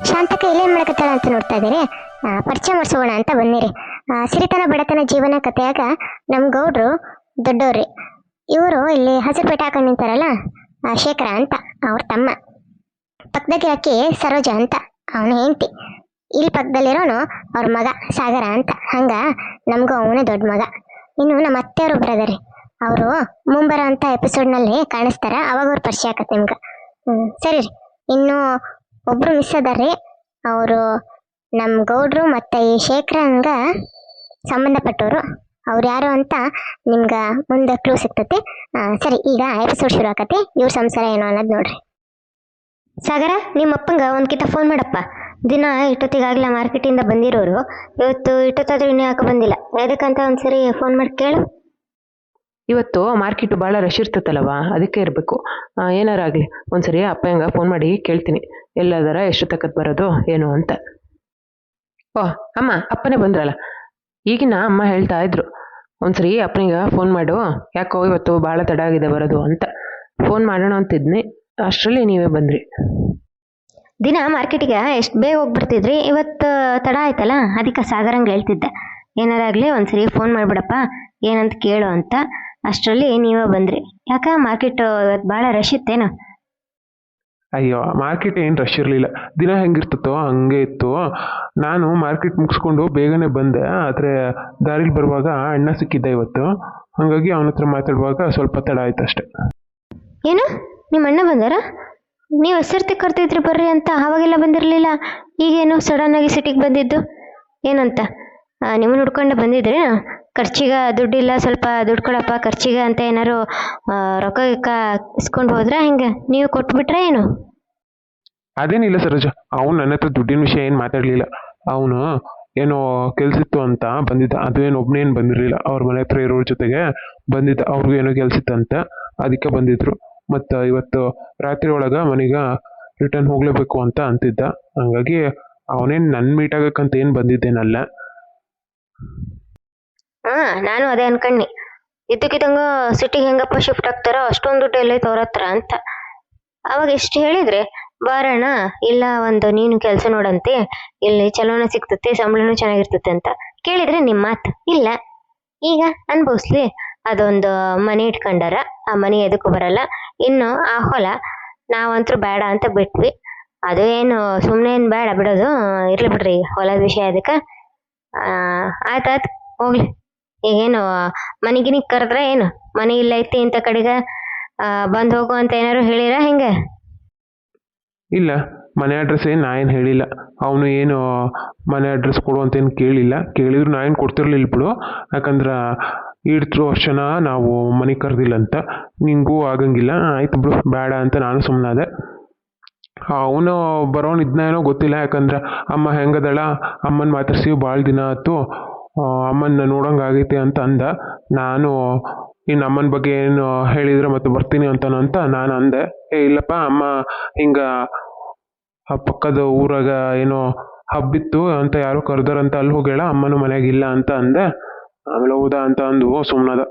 ಶಾಂತಕ ಇಲ್ಲೇನ್ ಮಾಡಕತ್ತಾಳ ಅಂತ ನೋಡ್ತಾ ಇದ್ದೀರಿ? ಪರಿಚಯ ಮಾಡಿಸೋಣ ಅಂತ ಬಂದಿರಿ. ಸಿರಿತನ ಬಡತನ ಜೀವನ ಕಥೆಯಾಗ ನಮ್ ಗೌಡ್ರು ದೊಡ್ಡವ್ರಿ ಇವರು ಇಲ್ಲಿ ಹಸಿರು ಪೇಟೆ ಹಾಕೊಂಡು ನಿಂತಾರಲ್ಲ ಶೇಖರ ಅಂತ, ಅವ್ರ ತಮ್ಮ. ಪಕ್ಕದಾಗೆ ಹಾಕಿ ಸರೋಜ ಅಂತ, ಅವನ ಹೆಂಡತಿ. ಇಲ್ಲಿ ಪಕ್ಕದಲ್ಲಿರೋನು ಅವ್ರ ಮಗ ಸಾಗರ ಅಂತ, ಹಂಗ ನಮಗೂ ಅವನೇ ದೊಡ್ಡ ಮಗ. ಇನ್ನು ನಮ್ಮ ಅತ್ತೆಯವರು ಬ್ರದರಿ ಅವರು ಮುಂಬರೋ ಅಂತ ಎಪಿಸೋಡ್ನಲ್ಲಿ ಕಾಣಿಸ್ತಾರ, ಅವಾಗ ಅವ್ರ ಪರಿಚಯ ಆಗತ್ತೆ ನಿಮ್ಗೆ. ಹ್ಞೂ ಸರಿ ರೀ. ಇನ್ನು ಒಬ್ರು ಮಿಸ್ ಅದಾರೆ ಅವರು ನಮ್ಮ ಗೌಡ್ರು ಮತ್ತು ಈ ಶೇಖರಂಗ ಸಂಬಂಧಪಟ್ಟವರು. ಅವ್ರು ಯಾರು ಅಂತ ನಿಮ್ಗೆ ಮುಂದೆ ಕ್ಲೂ ಸಿಗ್ತತಿ. ಸರಿ, ಈಗ ಎಪಿಸೋಡ್ ಶುರು ಆಕತಿ. ಇವ್ರ ಸಂಸಾರ ಏನೋ ಅನ್ನೋದು ನೋಡ್ರಿ. ಸಾಗರ ನಿಮ್ಮ ಅಪ್ಪಂಗ ಒಂದ್ಕಿತ ಫೋನ್ ಮಾಡಪ್ಪ. ದಿನ ಇಷ್ಟೊತ್ತಿಗಾಗಲೇ ಮಾರ್ಕೆಟಿಂದ ಬಂದಿರೋರು. ಇವತ್ತು ಇಷ್ಟೊತ್ತಾದ್ರೂ ಇನ್ನೂ ಯಾಕೆ ಬಂದಿಲ್ಲ. ಒಂದು ಒಂದ್ಸರಿ ಫೋನ್ ಮಾಡಿ ಕೇಳು. ಇವತ್ತು ಮಾರ್ಕೆಟು ಭಾಳ ರಶ್ ಇರ್ತೈತಲ್ಲವ? ಅದಕ್ಕೆ ಇರಬೇಕು. ಏನಾರ ಆಗಲಿ. ಒಂದ್ಸರಿ ಅಪ್ಪ ಹೆಂಗ ಫೋನ್ ಮಾಡಿ ಕೇಳ್ತೀನಿ. ಎಲ್ಲದರ ಎಷ್ಟು ತಕ್ಕದ್ ಬರೋದು, ಏನು ಅಂತ. ಓ, ಅಮ್ಮ, ಅಪ್ಪನೇ ಬಂದ್ರಲ್ಲ? ಈಗಿನ ಅಮ್ಮ ಹೇಳ್ತಾ ಇದ್ರು. ಒಂದ್ಸರಿ ಅಪ್ಪನಿಗೆ ಫೋನ್ ಮಾಡು. ಯಾಕೋ ಇವತ್ತು ಭಾಳ ತಡ ಆಗಿದೆ ಬರೋದು ಅಂತ. ಫೋನ್ ಮಾಡೋಣ ಅಂತಿದ್ನಿ. ಅಷ್ಟರಲ್ಲಿ ನೀವೇ ಬಂದ್ರಿ. ದಿನ ಮಾರ್ಕೆಟಿಗೆ ಎಷ್ಟು ಬೇಗ ಹೋಗ್ಬಿಡ್ತಿದ್ರಿ ಇವತ್ತು ತಡ ಆಯ್ತಲ್ಲ? ಅದಕ್ಕೆ ಸಾಗರಂಗೆ ಹೇಳ್ತಿದ್ದೆ. ಏನಾರಾಗ್ಲಿ ಒಂದ್ಸರಿ ಫೋನ್ ಮಾಡಿಬಿಡಪ್ಪ. ಏನಂತ ಕೇಳು ಅಂತ. ಅಷ್ಟರಲ್ಲಿ ನೀವೇ ಬಂದ್ರಿ. ಯಾಕ ಮಾರ್ಕೆಟ್ ಇವತ್ತು ಭಾಳ ರಶ್ ಇತ್ತೇನು? ಅಯ್ಯೋ ಮಾರ್ಕೆಟ್ ಏನು ರಶ್ ಇರಲಿಲ್ಲ. ದಿನ ಹೆಂಗಿರ್ತತೋ ಹಂಗೆ ಇತ್ತು. ನಾನು ಮಾರ್ಕೆಟ್ ಮುಗಿಸ್ಕೊಂಡು ಬೇಗನೆ ಬಂದೆ. ಆದರೆ ದಾರಿಲಿ ಬರುವಾಗ ಅಣ್ಣ ಸಿಕ್ಕಿದ್ದ ಇವತ್ತು. ಹಾಗಾಗಿ ಅವನ ಹತ್ರ ಮಾತಾಡುವಾಗ ಸ್ವಲ್ಪ ತಡ ಆಯ್ತು ಅಷ್ಟೆ. ಏನು? ನಿಮ್ಮ ಅಣ್ಣ ಬಂದಾರ? ನೀವು ಹೆಸರ್ತಿ ಕರ್ತಿದ್ರಿ ಬರ್ರಿ ಅಂತ ಆವಾಗೆಲ್ಲ ಬಂದಿರಲಿಲ್ಲ. ಈಗೇನು ಸಡನ್ ಆಗಿ ಸಿಟಿಗೆ ಬಂದಿದ್ದು? ಏನಂತ? ಆ, ನಿಮ್ಮನ್ನ ಹುಡ್ಕೊಂಡು ಬಂದಿದ್ರಿ ಖರ್ಚಿಗೆ ದುಡ್ಡಿಲ್ಲ, ಸ್ವಲ್ಪ ದುಡ್ಡು ಕೊಡಪ್ಪ ಖರ್ಚಿಗೆ ಅಂತ ಏನಾದ್ರು ರೊಕ್ಕ ಗಿಕ್ಕ ಇಸ್ಕೊಂಡು ಹೋದ್ರೆ ಹೆಂಗೆ? ನೀವು ಕೊಟ್ಬಿಟ್ರೆ ಏನು? ಅದೇನಿಲ್ಲ ಸರೋಜ, ಅವನು ನನ್ನ ಹತ್ರ ದುಡ್ಡಿನ ವಿಷಯ ಏನು ಮಾತಾಡಲಿಲ್ಲ. ಅವನು ಏನೋ ಕೆಲಸಿತ್ತು ಅಂತ ಬಂದಿದ್ದ, ಅದು ಏನು ಒಬ್ಬನೇನು ಬಂದಿರಲಿಲ್ಲ. ಅವ್ರ ಮನೆ ಹತ್ರ ಇರೋರ ಜೊತೆಗೆ ಬಂದಿದ್ದ, ಅವ್ರಿಗೂ ಏನೋ ಕೆಲ್ಸಿತ್ತಂತೆ ಅದಕ್ಕೆ ಬಂದಿದ್ರು. ಮತ್ತು ಇವತ್ತು ರಾತ್ರಿ ಒಳಗೆ ಮನೆಗೆ ರಿಟರ್ನ್ ಹೋಗಲೇಬೇಕು ಅಂತ ಅಂತಿದ್ದ. ಹಂಗಾಗಿ ಅವನೇನು ನನ್ನ ಮೀಟ್ ಆಗಕ್ಕಂತ ಏನು ಬಂದಿದ್ದೇನಲ್ಲ. ಹಾ, ನಾನು ಅದೇ ಅನ್ಕಣ್ಣಿ. ಇದ್ದಕ್ಕಿದ್ದಂಗ ಸಿಟಿಗೆ ಹೆಂಗಪ್ಪ ಶಿಫ್ಟ್ ಆಗ್ತಾರೋ ಅಷ್ಟೊಂದು ದುಡ್ಡು ಎಲ್ಲ ಅವ್ರ ಅಂತ. ಅವಾಗ ಎಷ್ಟು ಹೇಳಿದ್ರೆ, ಬಾರಣ್ಣ, ಇಲ್ಲ ಒಂದು ನೀನು ಕೆಲಸ ನೋಡಂತೆ, ಇಲ್ಲಿ ಚಲೋನ ಸಿಗ್ತತೆ, ಸಂಬಳನೂ ಚೆನ್ನಾಗಿರ್ತತೆ ಅಂತ ಕೇಳಿದ್ರೆ ನಿಮ್ಮ ಮಾತು, ಇಲ್ಲ. ಈಗ ಅನ್ಭವಿಸ್ಲಿ, ಅದೊಂದು ಮನೆ ಇಟ್ಕೊಂಡಾರ, ಆ ಮನೆ ಎದಕ್ಕೂ ಬರಲ್ಲ. ಇನ್ನು ಆ ಹೊಲ ನಾವಂತೂ ಬೇಡ ಅಂತ ಬಿಟ್ವಿ. ಅದು ಏನು ಸುಮ್ಮನೆ ಏನು ಬೇಡ ಬಿಡೋದು, ಇರ್ಲಿ ಬಿಡ್ರಿ ಹೊಲದ ವಿಷಯ ಅದಕ್ಕೆ. ಆಯ್ತಾಯ್ತು ಹೋಗ್ಲಿ. ಈಗೇನು ಮನೆಗಿನಿ ಕರೆದ್ರೆ ಏನು? ಮನೆ ಇಲ್ಲ ಐತಿ ಇಂಥ ಕಡೆಗೆ ಬಂದು ಹೋಗು ಅಂತ ಏನಾರು ಹೇಳಿರ ಹೆಂಗೆ? ಇಲ್ಲ, ಮನೆ ಅಡ್ರೆಸ್ ಏನು ನಾ ಏನು ಹೇಳಿಲ್ಲ. ಅವನು ಏನು, ಮನೆ ಅಡ್ರೆಸ್ ಕೊಡು ಅಂತ ಏನು ಕೇಳಿಲ್ಲ. ಕೇಳಿದ್ರು ನಾ ಏನು ಕೊಡ್ತಿರ್ಲಿಲ್ಲ ಬಿಡು. ಯಾಕಂದ್ರೆ, ಇಡ್ತಿರೋ ಜನ ನಾವು ಮನೆಗೆ ಕರೆದಿಲ್ಲ ಅಂತ. ನಿಂಗೂ ಆಗಂಗಿಲ್ಲ. ಆಯ್ತು ಬಿಡು, ಬೇಡ ಅಂತ ನಾನು ಸುಮ್ಮನಾದೆ ಅವನು ಬರೋನಿದ್ನ ಏನೋ ಗೊತ್ತಿಲ್ಲ. ಯಾಕಂದ್ರೆ, ಅಮ್ಮ ಹೆಂಗದಳ? ಅಮ್ಮನ ಮಾತಾಡ್ಸಿ ಭಾಳ ದಿನ ಆಯ್ತು. ಅಮ್ಮನ ನೋಡೋಂಗಾಗೈತಿ ಅಂತ ಅಂದ. ನಾನು, ಇನ್ನು ಅಮ್ಮನ ಬಗ್ಗೆ ಏನು ಹೇಳಿದ್ರೆ ಮತ್ತೆ ಬರ್ತೀನಿ ಅಂತ ಅಂತ ನಾನು ಅಂದೆ. ಏ, ಇಲ್ಲಪ್ಪ, ಅಮ್ಮ ಹಿಂಗ ಪಕ್ಕದ ಊರಾಗ ಏನೋ ಹಬ್ಬಿತ್ತು ಅಂತ ಯಾರು ಕರ್ದಾರಂತ ಅಲ್ಲಿ ಹೋಗ್ಯಾಳ, ಅಮ್ಮನೂ ಮನೆಯಾಗ ಇಲ್ಲ ಅಂತ ಅಂದೆ. ಆಮೇಲೆ ಹೌದಾ ಅಂತ ಅಂದು. ಸುಮ್ಮನದ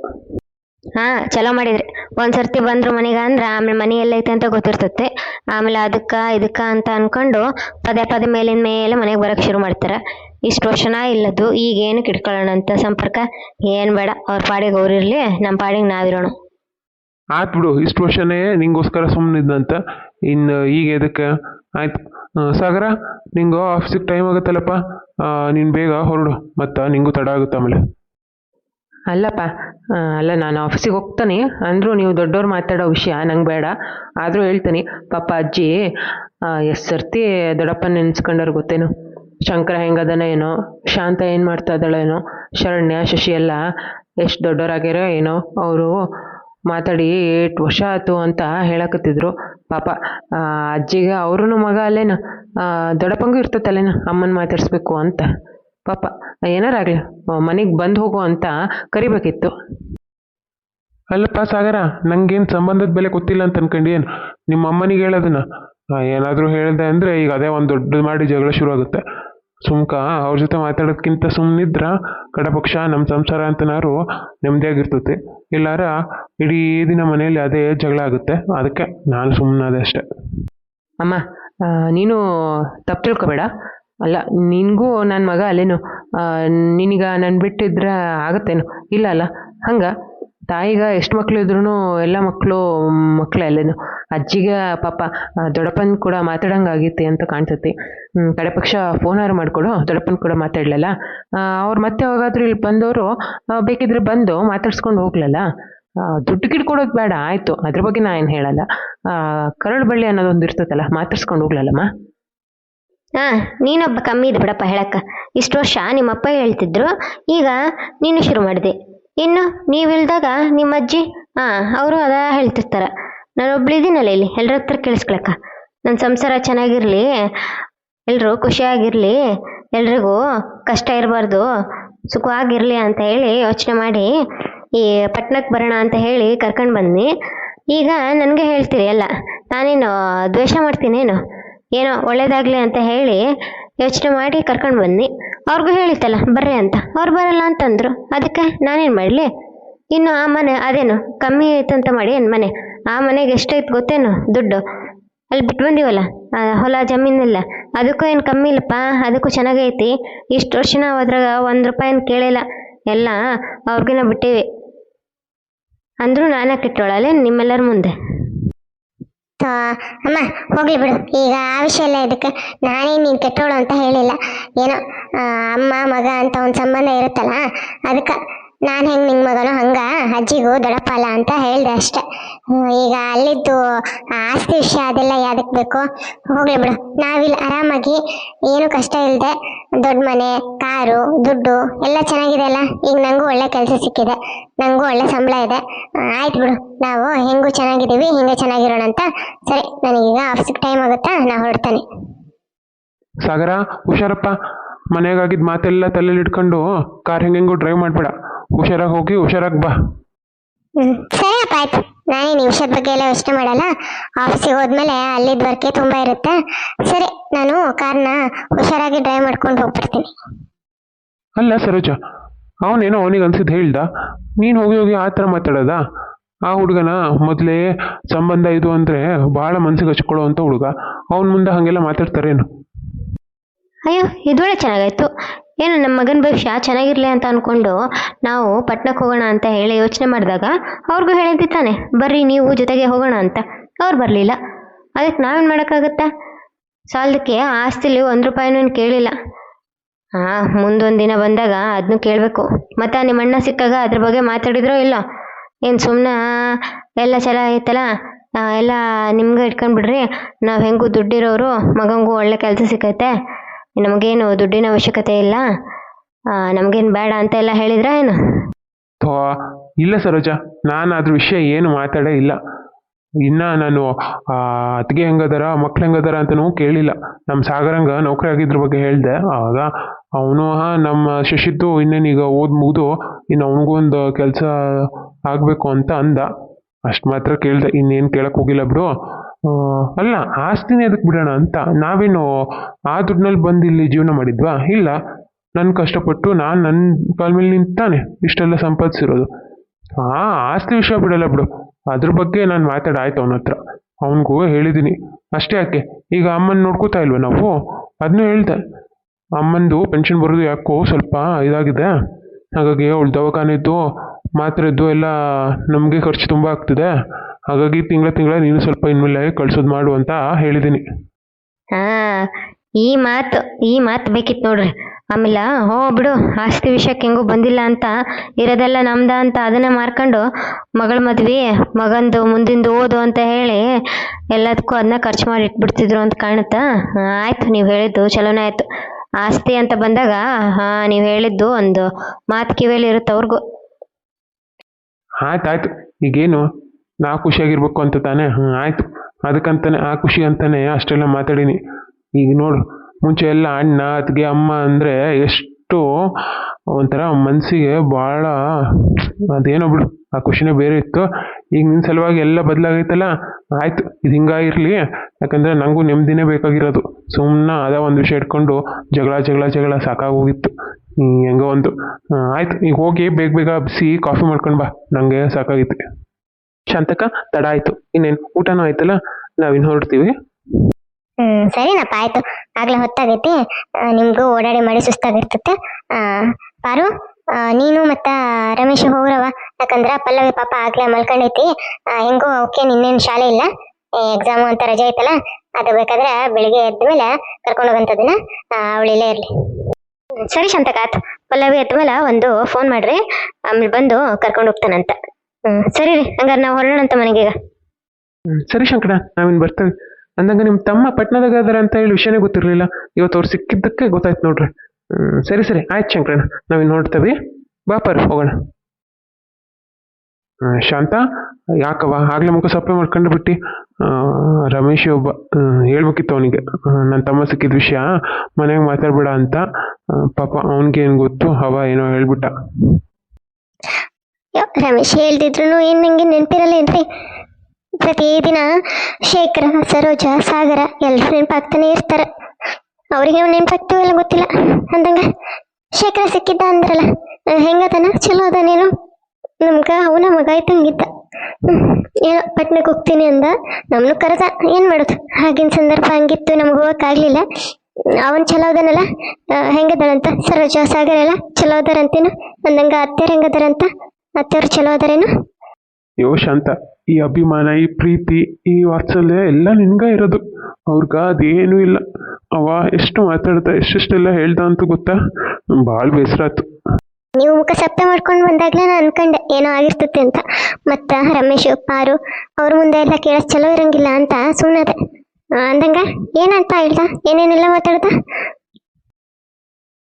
ಹಾ, ಚಲೋ ಮಾಡಿದ್ರಿ. ಒಂದ್ಸರ್ತಿ ಬಂದ್ರು ಮನೆಗೆ ಅಂದ್ರೆ ಆಮೇಲೆ ಮನೆ ಎಲ್ಲೈತೆ ಅಂತ ಗೊತ್ತಿರ್ತತೆ. ಆಮೇಲೆ ಅದಕ್ಕ ಇದಕ್ಕ ಅಂತ ಅನ್ಕೊಂಡು ಪದೇ ಪದೇ ಮೇಲಿನ ಮೇಲೆ ಮನೆಗೆ ಬರಕ್ ಶುರು ಮಾಡ್ತಾರ. ಇಷ್ಟು ವರ್ಷನ ಇಲ್ಲದು ಈಗ ಏನು ಕಿಟ್ಕೊಳ್ಳೋಣ ಅಂತ ಸಂಪರ್ಕ? ಏನು ಬೇಡ ಅವ್ರ ಪಾಡಿಗೆ ಅವ್ರಿರ್ಲಿ ನಮ್ಮ ಪಾಡಿಗೆ ನಾವಿರೋಣ. ಆಯ್ತು ಬಿಡು ಇಷ್ಟು ವರ್ಷನೇ ನಿಂಗೋಸ್ಕರ ಸುಮ್ಮನಿದ್ದಂತ ಇನ್ನು ಈಗ ಎದಕ್ಕೆ? ಆಯ್ತು. ಸಾಗರ ನಿಂಗೆ ಆಫೀಸಿಗೆ ಟೈಮ್ ಆಗುತ್ತಲ್ಲಪ್ಪ? ನೀನು ಬೇಗ ಹೊರಡು ಮತ್ತು ನಿಂಗೂ ತಡ ಆಗುತ್ತೆ ಆಮೇಲೆ. ಅಲ್ಲಪ್ಪ ಆ, ಅಲ್ಲ ನಾನು ಆಫೀಸಿಗೆ ಹೋಗ್ತಾನೆ. ಅಂದರೂ ನೀವು ದೊಡ್ಡವ್ರು ಮಾತಾಡೋ ವಿಷಯ ನಂಗೆ ಬೇಡ. ಆದರೂ ಹೇಳ್ತೀನಿ ಪಾಪ ಅಜ್ಜಿ ಎಷ್ಟು ಸರ್ತಿ ದೊಡ್ಡಪ್ಪ ನೆನ್ಸ್ಕೊಂಡವ್ರು ಗೊತ್ತೇನು? ಶಂಕರ ಹೆಂಗದನ ಏನೋ, ಶಾಂತ ಏನು ಮಾಡ್ತಾ ಇದ್ದಾಳೇನೋ ಶರಣ್ಯ, ಶಶಿ ಎಲ್ಲ ಎಷ್ಟು ದೊಡ್ಡವರಾಗ್ಯಾರೋ ಏನೋ, ಅವರು ಮಾತಾಡಿ ಏಟ್ ವರ್ಷ ಆಯ್ತು ಅಂತ ಹೇಳಕತ್ತಿದ್ರು. ಪಾಪ ಅಜ್ಜಿಗೆ ಅವ್ರೂ ಮಗ ಅಲ್ಲೇನ ದೊಡ್ಡಪ್ಪಂಗೂ ಇರ್ತತಲ್ಲೇನ, ಅಮ್ಮನ ಮಾತಾಡಿಸ್ಬೇಕು ಅಂತ. ಪಾಪ ಏನಾರಾಗಲಿ ಮನೆಗೆ ಬಂದು ಹೋಗು ಅಂತ ಕರಿಬೇಕಿತ್ತು. ಅಲ್ಲಪ್ಪ ಸಾಗರ, ನಂಗೇನು ಸಂಬಂಧದ ಬೆಲೆ ಗೊತ್ತಿಲ್ಲ ಅಂತ ಅನ್ಕೊಂಡು ಏನು ನಿಮ್ಮ ಅಮ್ಮನಿಗೆ ಹೇಳೋದನ್ನ ಏನಾದರೂ ಹೇಳಿದೆ ಅಂದರೆ ಈಗ ಅದೇ ಒಂದು ದೊಡ್ಡದು ಮಾಡಿ ಜಗಳ ಶುರು ಆಗುತ್ತೆ. ಸುಮ್ಕ? ಅವ್ರ ಜೊತೆ ಮಾತಾಡೋದಕ್ಕಿಂತ ಸುಮ್ಮನಿದ್ರ ಕಡಪಕ್ಷ ನಮ್ಮ ಸಂಸಾರ ಅಂತನಾರು ನೆಮ್ಮದಿಯಾಗಿರ್ತೈತಿ. ಇಲ್ಲಾರ ಇಡೀ ದಿನ ಮನೆಯಲ್ಲಿ ಅದೇ ಜಗಳ ಆಗುತ್ತೆ. ಅದಕ್ಕೆ ನಾನು ಸುಮ್ಮನಾದೆ ಅಷ್ಟೆ. ಅಮ್ಮ ನೀನು ತಪ್ಪು ತಿಳ್ಕೊಬೇಡ. ಅಲ್ಲ, ನಿನಗೂ ನನ್ನ ಮಗ ಅಲ್ಲೇನು? ನಿನಗ ನಾನು ಬಿಟ್ಟಿದ್ರೆ ಆಗತ್ತೇನು? ಇಲ್ಲ ಅಲ್ಲ, ಹಂಗೆ? ತಾಯಿಗ ಎಷ್ಟು ಮಕ್ಕಳು ಇದ್ರೂ ಎಲ್ಲ ಮಕ್ಕಳು ಮಕ್ಕಳೇ ಅಲ್ಲೇನು. ಅಜ್ಜಿಗೆ ಪಾಪ ದೊಡ್ಡಪ್ಪನ ಕೂಡ ಮಾತಾಡಂಗೆ ಆಗೈತೆ ಅಂತ ಕಾಣ್ತೈತಿ. ಹ್ಮ್, ಕಡೆ ಪಕ್ಷ ಫೋನಾರು ಮಾಡಿಕೊಡು. ದೊಡ್ಡಪ್ಪನ ಕೂಡ ಮಾತಾಡ್ಲಲ್ಲ? ಅವ್ರು ಮತ್ತೆ ಯಾವಾಗಾದ್ರೂ ಇಲ್ಲಿ ಬಂದವರು ಬೇಕಿದ್ರೆ ಬಂದು ಮಾತಾಡ್ಸ್ಕೊಂಡು ಹೋಗ್ಲಲ್ಲ? ದುಡ್ಡು ಗಿಡ್ ಕೊಡೋದು ಬೇಡ ಆಯಿತು. ಅದ್ರ ಬಗ್ಗೆ ನಾ ಏನು ಹೇಳಲ್ಲ. ಕರಳು ಬಳ್ಳಿ ಅನ್ನೋದೊಂದು ಇರ್ತೈತಲ್ಲ ಮಾತಾಡ್ಸ್ಕೊಂಡು ಹೋಗ್ಲಲ್ಲಮ್ಮ? ಹಾ ನೀನೊಬ್ಬ ಕಮ್ಮಿ ಇದೆ ಬಿಡಪ್ಪ ಹೇಳಕ್ಕ. ಇಷ್ಟು ವರ್ಷ ನಿಮ್ಮಪ್ಪ ಹೇಳ್ತಿದ್ರು ಈಗ ನೀನು ಶುರು ಮಾಡಿದೆ. ಇನ್ನು ನೀವಿಲ್ದಾಗ ನಿಮ್ಮ ಅಜ್ಜಿ ಹಾಂ ಅವರು ಅದ ಹೇಳ್ತಿರ್ತಾರೆ. ನಾನು ಒಬ್ಳಿದ್ದೀನಲ್ಲ ಇಲ್ಲಿ ಎಲ್ಲರ ಹತ್ರ ಕೇಳಿಸ್ಕೊಳಕ ನನ್ನ ಸಂಸಾರ ಚೆನ್ನಾಗಿರಲಿ ಎಲ್ಲರೂ ಖುಷಿಯಾಗಿರ್ಲಿ, ಎಲ್ರಿಗೂ ಕಷ್ಟ ಇರಬಾರ್ದು, ಸುಖವಾಗಿರಲಿ ಅಂತ ಹೇಳಿ ಯೋಚನೆ ಮಾಡಿ ಈ ಪಟ್ಟಣಕ್ಕೆ ಬರೋಣ ಅಂತ ಹೇಳಿ ಕರ್ಕೊಂಡು ಬಂದ್ನಿ. ಈಗ ನನಗೆ ಹೇಳ್ತೀರಿ ಎಲ್ಲ ನಾನೇನು ದ್ವೇಷ ಮಾಡ್ತೀನೇನು? ಏನೋ ಒಳ್ಳೇದಾಗಲಿ ಅಂತ ಹೇಳಿ ಯೋಚನೆ ಮಾಡಿ ಕರ್ಕೊಂಡು ಬಂದ್ನಿ. ಅವ್ರಿಗೂ ಹೇಳಿತ್ತಲ್ಲ, ಬರ್ರಿ ಅಂತ. ಅವ್ರು ಬರಲ್ಲ ಅಂತಂದರು. ಅದಕ್ಕೆ ನಾನೇನು ಮಾಡಲಿ? ಇನ್ನು ಆ ಮನೆ ಅದೇನು, ಕಮ್ಮಿ ಐತೆ ಅಂತ ಮಾಡಿ ಏನು ಮನೆ? ಆ ಮನೆಗೆ ಎಷ್ಟೈತೆ ಗೊತ್ತೇನು? ದುಡ್ಡು. ಅಲ್ಲಿ ಬಿಟ್ಟು ಬಂದೀವಲ್ಲ ಹೊಲ ಜಮೀನಿಲ್ಲ. ಅದಕ್ಕೂ ಏನು ಕಮ್ಮಿ ಇಲ್ಲಪ್ಪ? ಅದಕ್ಕೂ ಚೆನ್ನಾಗೈತಿ. ಇಷ್ಟು ವರ್ಷ ನಾವು ಅದ್ರಾಗ ಒಂದು ರೂಪಾಯಿನ ಕೇಳಿಲ್ಲ. ಎಲ್ಲ ಅವ್ರಿಗಿನ ಬಿಟ್ಟೀವಿ. ಅಂದರೂ ನಾನೇ ಕಿಟ್ಟೋಳಲ್ಲೇ ನಿಮ್ಮೆಲ್ಲರ ಮುಂದೆ? ಅಮ್ಮ ಹೋಗ್ಲಿ ಬಿಡು. ಈಗ ಆ ವಿಷಯ ಎಲ್ಲ ಇದಕ್ಕೆ ನಾನೇ ನೀನು ಕೆಟ್ಟೋಳು ಅಂತ ಹೇಳಿಲ್ಲ. ಏನೋ ಆ, ಅಮ್ಮ ಮಗ ಅಂತ ಒಂದು ಸಂಬಂಧ ಇರುತ್ತಲ್ಲ ಅದಕ್ಕೆ ನಾನು ಹೆಂಗೆ ನಿನ್ನ ಮಗನೋ ಹಂಗ ಅಜ್ಜಿಗೂ ದೊಡ್ಡಪ್ಪ ಅಲ್ಲ ಅಂತ ಹೇಳಿದೆ ಅಷ್ಟೆ. ಈಗ ಅಲ್ಲಿದ್ದು ಆಸ್ತಿ ವಿಷಯ ಅದೆಲ್ಲ ಯಾವ್ದಕ್ಕೆ ಬೇಕು? ಹೋಗ್ಲಿ ಬಿಡು. ನಾವಿಲ್ಲಿ ಆರಾಮಾಗಿ, ಏನು ಕಷ್ಟ ಇಲ್ಲದೆ ದೊಡ್ಡ ಮನೆ, ಕಾರು, ದುಡ್ಡು, ಎಲ್ಲ ಚೆನ್ನಾಗಿದೆ ಅಲ್ಲ? ಈಗ ನಂಗೂ ಒಳ್ಳೆ ಕೆಲಸ ಸಿಕ್ಕಿದೆ. ನಂಗೂ ಒಳ್ಳೆ ಸಂಬಳ ಇದೆ. ಆಯ್ತು ಬಿಡು. ನಾವು ಹೆಂಗೂ ಚೆನ್ನಾಗಿದ್ದೀವಿ, ಹಿಂಗೆ ಚೆನ್ನಾಗಿರೋಣ ಅಂತ. ಸರಿ, ನನಗೀಗ ಆಫೀಸಿಗೆ ಟೈಮ್ ಆಗುತ್ತಾ? ನಾ ಹೊರಡ್ತಾನೆ. ಸಾಗರ, ಹುಷಾರಪ್ಪ. ಮನೆಗಾಗಿದ್ದ ಮಾತೆಲ್ಲ ತಲೆಯಲ್ಲಿ ಇಟ್ಕೊಂಡು, ಕಾರ್ ಹೆಂಗೆಂಗೂ ಡ್ರೈವ್ ಮಾಡಬೇಡ. ಹುಷಾರಾಗಿ ಹೋಗಿ, ಹುಷಾರಾಗಿ ಬಾ. ಹ್ಮ್. ಸರಿ ಅಪ್ಪ ಆಯ್ತು. ನಾನೇನು ಈ ವಿಷಯದ ಬಗ್ಗೆ ಎಲ್ಲ ಯೋಚನೆ ಮಾಡಲ್ಲ. ಆಫೀಸಿಗೆ ಹೋದ್ಮೇಲೆ ಅಲ್ಲಿದ್ದ ವರ್ಕೆ ತುಂಬಾ ಇರುತ್ತೆ. ಸರಿ ನಾನು ಕಾರ್ನ ಹುಷಾರಾಗಿ ಡ್ರೈವ್ ಮಾಡ್ಕೊಂಡು ಹೋಗ್ಬಿಡ್ತೀನಿ. ಅಲ್ಲ ಸರೋಜ ಅವನೇನೋ ಅವನಿಗೆ ಅನ್ಸಿದ್ದು ಹೇಳ್ದ? ನೀನು ಹೋಗಿ ಹೋಗಿ ಆ ಥರ ಮಾತಾಡೋದಾ? ಆ ಹುಡುಗನ ಮೊದಲೇ ಸಂಬಂಧ ಇದು ಅಂದರೆ ಭಾಳ ಮನಸ್ಸಿಗೆ ಹಚ್ಕೊಳ್ಳೋ ಅಂಥ ಹುಡುಗ. ಅವನ ಮುಂದೆ ಹಾಗೆಲ್ಲ ಮಾತಾಡ್ತಾರೇನು? ಅಯ್ಯೋ ಇದೊಳ್ಳೆ ಚೆನ್ನಾಗಾಯ್ತು. ಏನು ನಮ್ಮ ಮಗನ ಭವಿಷ್ಯ ಚೆನ್ನಾಗಿರಲಿ ಅಂತ ಅನ್ಕೊಂಡು ನಾವು ಪಟ್ಣಕ್ಕೆ ಹೋಗೋಣ ಅಂತ ಹೇಳಿ ಯೋಚನೆ ಮಾಡಿದಾಗ ಅವ್ರಿಗೂ ಹೇಳಿದ್ದಾನೆ ಬರ್ರಿ ನೀವು ಜೊತೆಗೆ ಹೋಗೋಣ ಅಂತ. ಅವ್ರು ಬರಲಿಲ್ಲ. ಅದಕ್ಕೆ ನಾವೇನು ಮಾಡೋಕ್ಕಾಗತ್ತೆ? ಸಾಲದಕ್ಕೆ ಆಸ್ತಿಲಿ ಒಂದು ರೂಪಾಯಿನೂ ಕೇಳಿಲ್ಲ. ಹಾಂ ಮುಂದೊಂದು ದಿನ ಬಂದಾಗ ಅದನ್ನು ಕೇಳಬೇಕು. ಮತ್ತು ನಿಮ್ಮ ಅಣ್ಣ ಸಿಕ್ಕಾಗ ಅದ್ರ ಬಗ್ಗೆ ಮಾತಾಡಿದ್ರೋ ಇಲ್ಲ? ಏನು ಸುಮ್ಮನೆ ಎಲ್ಲ ಚಲ ಐತಲ್ಲ ಎಲ್ಲ ನಿಮ್ಗೆ ಇಟ್ಕೊಂಡ್ಬಿಡ್ರಿ ನಾವು ಹೆಂಗೂ ದುಡ್ಡಿರೋರು, ಮಗಂಗೂ ಒಳ್ಳೆ ಕೆಲಸ ಸಿಕ್ಕೈತೆ. ನಮಗೇನು ದುಡ್ಡಿನ ಅವಶ್ಯಕತೆ ಇಲ್ಲ. ನಮಗೇನು ಬೇಡ ಅಂತ ಎಲ್ಲ ಹೇಳಿದ್ರ ಏನು? ಇಲ್ಲ ಸರೋಜ ನಾನು ಅದ್ರ ವಿಷಯ ಏನು ಮಾತಾಡೇ ಇಲ್ಲ. ಇನ್ನ ನಾನು ಅತ್ತಿಗೆ ಹೆಂಗದಾರ, ಮಕ್ಳು ಹೆಂಗದಾರ ಅಂತನೂ ಕೇಳಿಲ್ಲ. ನಮ್ಮ ಸಾಗರಂಗ ನೌಕರಿ ಆಗಿದ್ರ ಬಗ್ಗೆ ಹೇಳಿದೆ. ಆಗ ಅವನು ನಮ್ಮ ಶಶಿದ್ದು ಇನ್ನೇನೀಗ ಓದ್ ಮುಗಿದು ಇನ್ನು ಅವನಿಗೂ ಒಂದು ಕೆಲಸ ಆಗಬೇಕು ಅಂತ ಅಂದ. ಅಷ್ಟು ಮಾತ್ರ ಕೇಳಿದೆ, ಇನ್ನೇನು ಕೇಳಕ್ಕೆ ಹೋಗಿಲ್ಲ ಬಿಡು. ಅಲ್ಲ, ಆಸ್ತಿನೇ ಅದಕ್ಕೆ ಬಿಡೋಣ ಅಂತ. ನಾವೇನು ಆ ದುಡ್ಡಿನಲ್ಲಿ ಬಂದು ಇಲ್ಲಿ ಜೀವನ ಮಾಡಿದ್ವಾ? ಇಲ್ಲ. ನನ್ನ ಕಷ್ಟಪಟ್ಟು ನಾನು ನನ್ನ ಕಾಲ ಮೇಲೆ ನಿಂತಾನೆ ಇಷ್ಟೆಲ್ಲ ಸಂಪಾದಿಸಿರೋದು. ಆ, ಆಸ್ತಿ ವಿಷಯ ಬಿಡಲ್ಲ ಬಿಡು. ಅದ್ರ ಬಗ್ಗೆ ನಾನು ಮಾತಾಡಾಯ್ತು ಅವನ ಹತ್ರ. ಅವನಿಗೂ ಹೇಳಿದ್ದೀನಿ ಅಷ್ಟೇ ಯಾಕೆ? ಈಗ ಅಮ್ಮನ ನೋಡ್ಕೋತಾ ಇಲ್ವ ನಾವು? ಅದನ್ನೂ ಹೇಳ್ದೆ. ಅಮ್ಮಂದು ಪೆನ್ಷನ್ ಬರೋದು ಯಾಕೋ ಸ್ವಲ್ಪ ಇದಾಗಿದೆ. ಹಾಗಾಗಿ ಅವಳು ದವಾಖಾನೆದ್ದು ಮಾತ್ರೆದ್ದು ಎಲ್ಲ ನಮಗೆ ಖರ್ಚು ತುಂಬ ಆಗ್ತಿದೆ. ಹಾಗಾಗಿ ತಿಂಗಳ ತಿಂಗಳ ನೀನು ಸ್ವಲ್ಪ ಇನ್ಮೇಲೆ ಕಳ್ಸೋದು ಮಾಡು ಅಂತ ಹೇಳಿದ್ದೀನಿ ಹಾ ಈ ಮಾತು ಈ ಮಾತು ಬೇಕಿತ್ತು ನೋಡ್ರಿ. ಆಮೇಲೆ ಹೋ ಬಿಡು ಆಸ್ತಿ ವಿಷಯಕ್ಕೆ ಹೆಂಗೂ ಬಂದಿಲ್ಲ ಅಂತ ಇರೋದೆಲ್ಲ ನಮ್ದ ಅಂತ ಅದನ್ನೇ ಮಾರ್ಕೊಂಡು ಮಗಳ ಮದ್ವಿ ಮಗಂದು ಮುಂದಿಂದು ಓದು ಅಂತ ಹೇಳಿ ಎಲ್ಲದಕ್ಕೂ ಅದನ್ನ ಖರ್ಚು ಮಾಡಿ ಇಟ್ಬಿಡ್ತಿದ್ರು ಅಂತ ಕಾಣುತ್ತಾ? ಹಾ, ಆಯ್ತು ನೀವು ಹೇಳಿದ್ದು ಚಲೋನೇ ಆಯ್ತು. ಆಸ್ತಿ ಅಂತ ಬಂದಾಗ ಹಾ ನೀವು ಹೇಳಿದ್ದು ಒಂದು ಮಾತು ಕಿವಿಯಲ್ಲಿ ಇರುತ್ತೆ ಅವ್ರಿಗೂ. ಆಯ್ತು ಆಯ್ತು ಈಗೇನು? ನಾ ಖುಷಿಯಾಗಿರ್ಬೇಕು ಅಂತ ತಾನೇ? ಹ್ಞೂ ಆಯಿತು. ಅದಕ್ಕಂತಾನೆ, ಆ ಖುಷಿ ಅಂತಾನೆ ಅಷ್ಟೆಲ್ಲ ಮಾತಾಡೀನಿ. ಈಗ ನೋಡು, ಮುಂಚೆ ಎಲ್ಲ ಅಣ್ಣ, ಅತ್ತಿಗೆ, ಅಮ್ಮ ಅಂದರೆ ಎಷ್ಟು ಒಂಥರ ಮನಸ್ಸಿಗೆ ಭಾಳ ಅದೇನೋ ಬಿಡು, ಆ ಖುಷಿನೇ ಬೇರೆ ಇತ್ತು. ಈಗ ನಿನ್ನ ಸಲುವಾಗಿ ಎಲ್ಲ ಬದಲಾಗೈತಲ್ಲ? ಆಯಿತು, ಇದು ಹಿಂಗಾಗಿರಲಿ. ಯಾಕಂದರೆ ನನಗೂ ನೆಮ್ಮದಿನೇ ಬೇಕಾಗಿರೋದು. ಸುಮ್ಮನೆ ಅದ ಒಂದು ವಿಷಯ ಇಟ್ಕೊಂಡು ಜಗಳ ಜಗಳ ಜಗಳ ಸಾಕಾಗೋಗಿತ್ತು. ಹೆಂಗೋ ಒಂದು. ಆಯ್ತು, ಈಗ ಹೋಗಿ ಬೇಗ ಬೇಗ ಬಿಸಿ ಕಾಫಿ ಮಾಡ್ಕೊಂಡು ಬಾ. ನನಗೆ ಸಾಕಾಗಿತ್ತು ಶಾಂತಕ ತಡ ಆಯ್ತು. ಇನ್ನೇನು ಊಟನೂ ಆಯ್ತಲ್ಲ? ನಾವಿನ್ ಹೊರಡ್ತೀವಿ. ಹ್ಮ್ ಸರಿನಪ್ಪ ಆಯ್ತು. ಆಗ್ಲೇ ಹೊತ್ತಾಗೈತಿ. ನಿಮ್ಗೂ ಓಡಾಡಿ ಮಾಡಿ ಸುಸ್ತಾಗಿರ್ತತೆ. ಆ, ಪಾರು ನೀನು ಮತ್ತ ರಮೇಶ್ ಹೋಗ್ರವ. ಯಾಕಂದ್ರ ಪಲ್ಲವಿ ಪಾಪ ಆಗ್ಲೇ ಮಲ್ಕೊಂಡೈತಿ. ಹೆಂಗೋ ಓಕೆ ನಿನ್ನೇನ್ ಶಾಲೆ ಇಲ್ಲ. ಎಕ್ಸಾಮ್ ಅಂತ ರಜೆ ಐತಲ್ಲ. ಅದು ಬೇಕಾದ್ರೆ ಬೆಳಿಗ್ಗೆ ಎದ್ಮೇಲೆ ಕರ್ಕೊಂಡು ಹೋಗಂತದನ್ನ ಅವಳಿಲ್ಲೇ ಇರ್ಲಿ. ಸರಿ ಶಾಂತಕ ಆತು. ಪಲ್ಲವಿ ಎದ್ಮೇಲೆ ಒಂದು ಫೋನ್ ಮಾಡ್ರಿ. ಆಮೇಲೆ ಬಂದು ಕರ್ಕೊಂಡು ಹೋಗ್ತಾನಂತ. ಸರಿ ರೀ. ನಾವು ಹೊರಡೋಣಂತ ಮನೆಗೆ ಈಗ. ಹ್ಮ್, ಸರಿ ಶಂಕರ ನಾವಿನ್ ಬರ್ತೇವೆ. ಅಂದಂಗ ನಿಮ್ಮ ತಮ್ಮ ಪಟ್ನದಾಗ ಅದಾರ ಅಂತ ಹೇಳಿ ವಿಷಯನೇ ಗೊತ್ತಿರಲಿಲ್ಲ. ಇವತ್ತು ಅವ್ರು ಸಿಕ್ಕಿದ್ದಕ್ಕೆ ಗೊತ್ತಾಯ್ತು ನೋಡ್ರಿ. ಸರಿ ಸರಿ. ಆಯ್ತು ಶಂಕರಣ್ಣ. ನಾವಿನ್ ನೋಡ್ತೇವೆ. ಬಾಪರ್ ಹೋಗೋಣ. ಶಾಂತ ಯಾಕವ ಆಗ್ಲೇ ಮುಖ ಸಪ್ಪೆ ಮಾಡ್ಕೊಂಡು ಬಿಟ್ಟು. ರಮೇಶ್ ಒಬ್ಬ ಹೇಳ್ಬೇಕಿತ್ತು ಅವನಿಗೆ. ನನ್ನ ತಮ್ಮ ಸಿಕ್ಕಿದ ವಿಷಯ. ಮನೆಗೆ ಮಾತಾಡ್ಬೇಡ ಅಂತ. ಪಾಪ ಅವನಿಗೆ ಏನು ಗೊತ್ತು ಅವ ಏನೋ ಹೇಳ್ಬಿಟ್ಟ. ಯೋ, ರಮೇಶ್ ಹೇಳ್ತಿದ್ರು ನನಗೆ ನೆನಪಿರಲ್ಲ ಏನ್ರಿ? ಪ್ರತಿದಿನ ಶೇಖರ ಸರೋಜ ಸಾಗರ ಎಲ್ರು ನೆನಪಾಗ್ತಾನೆ ಇರ್ತಾರೆ. ಅವ್ರಿಗೆ ನೆನಪಾಗ್ತೀವಲ್ಲ ಗೊತ್ತಿಲ್ಲ. ಅಂದಂಗ ಶೇಖರ ಸಿಕ್ಕಿದ್ದ ಅಂದ್ರಲ್ಲ ಹೆಂಗದನ? ಚಲೋ ಅದಾನೇನು ನಮ್ಗ ಅವನ ಮಗ ಇದ್ದಂಗಿದ್ದ. ಏನೋ ಪಟ್ನಕ್ಕೆ ಹೋಗ್ತೀನಿ ಅಂದ. ನಮ್ನು ಕರೆದ ಏನು ಮಾಡೋದು? ಆಗಿನ ಸಂದರ್ಭ ಹಂಗಿತ್ತು ನಮ್ಗೆ ಹೋಗೋಕ್ಕಾಗಲಿಲ್ಲ ಅವನ್ ಚಲೋ ಅದನಲ್ಲ? ಹೆಂಗದಳಂತ? ಸರೋಜ ಸಾಗರ ಎಲ್ಲ ಚಲೋ ಅದಾರಂತೇನು? ಅಂದಂಗ ಅತ್ತೆ ಹೆಂಗದಾರಂತ? ಅತ್ತೆಯವ್ರು ಚಲೋ ಅದಾರೇನು? ಯೋ ಶಾಂತ ಈ ಅಭಿಮಾನ ಈ ಪ್ರೀತಿ ಈ ವಾತ್ಸಲ್ಯ ಎಲ್ಲ ನಿನ್ಗ ಇರೋದು. ಅವ್ರಿಗ ಅದೇನು ಇಲ್ಲ. ಅವ ಎಷ್ಟು ಮಾತಾಡ್ದ ಎಷ್ಟೆಷ್ಟೆಲ್ಲ ಹೇಳ್ದ ಅಂತ ಗೊತ್ತಾ? ಭಾಳ ಬೇಸರ ನೀವು ಮುಖ ಸಪ್ತ ಮಾಡ್ಕೊಂಡು ಬಂದಾಗ್ಲೇ ನಾನು ಅನ್ಕೊಂಡೆ ಏನೋ ಆಗಿರ್ತೈತೆ ಅಂತ. ಮತ್ತ ರಮೇಶ್ ಪಾರು ಅವ್ರ ಮುಂದೆ ಎಲ್ಲ ಕೇಳಕ್ ಚಲೋ ಇರಂಗಿಲ್ಲ ಅಂತ ಸುಮ್ಮನದೆ ಅಂದಂಗ ಏನಂತ ಹೇಳ್ದ? ಏನೇನೆಲ್ಲ ಮಾತಾಡ್ದ?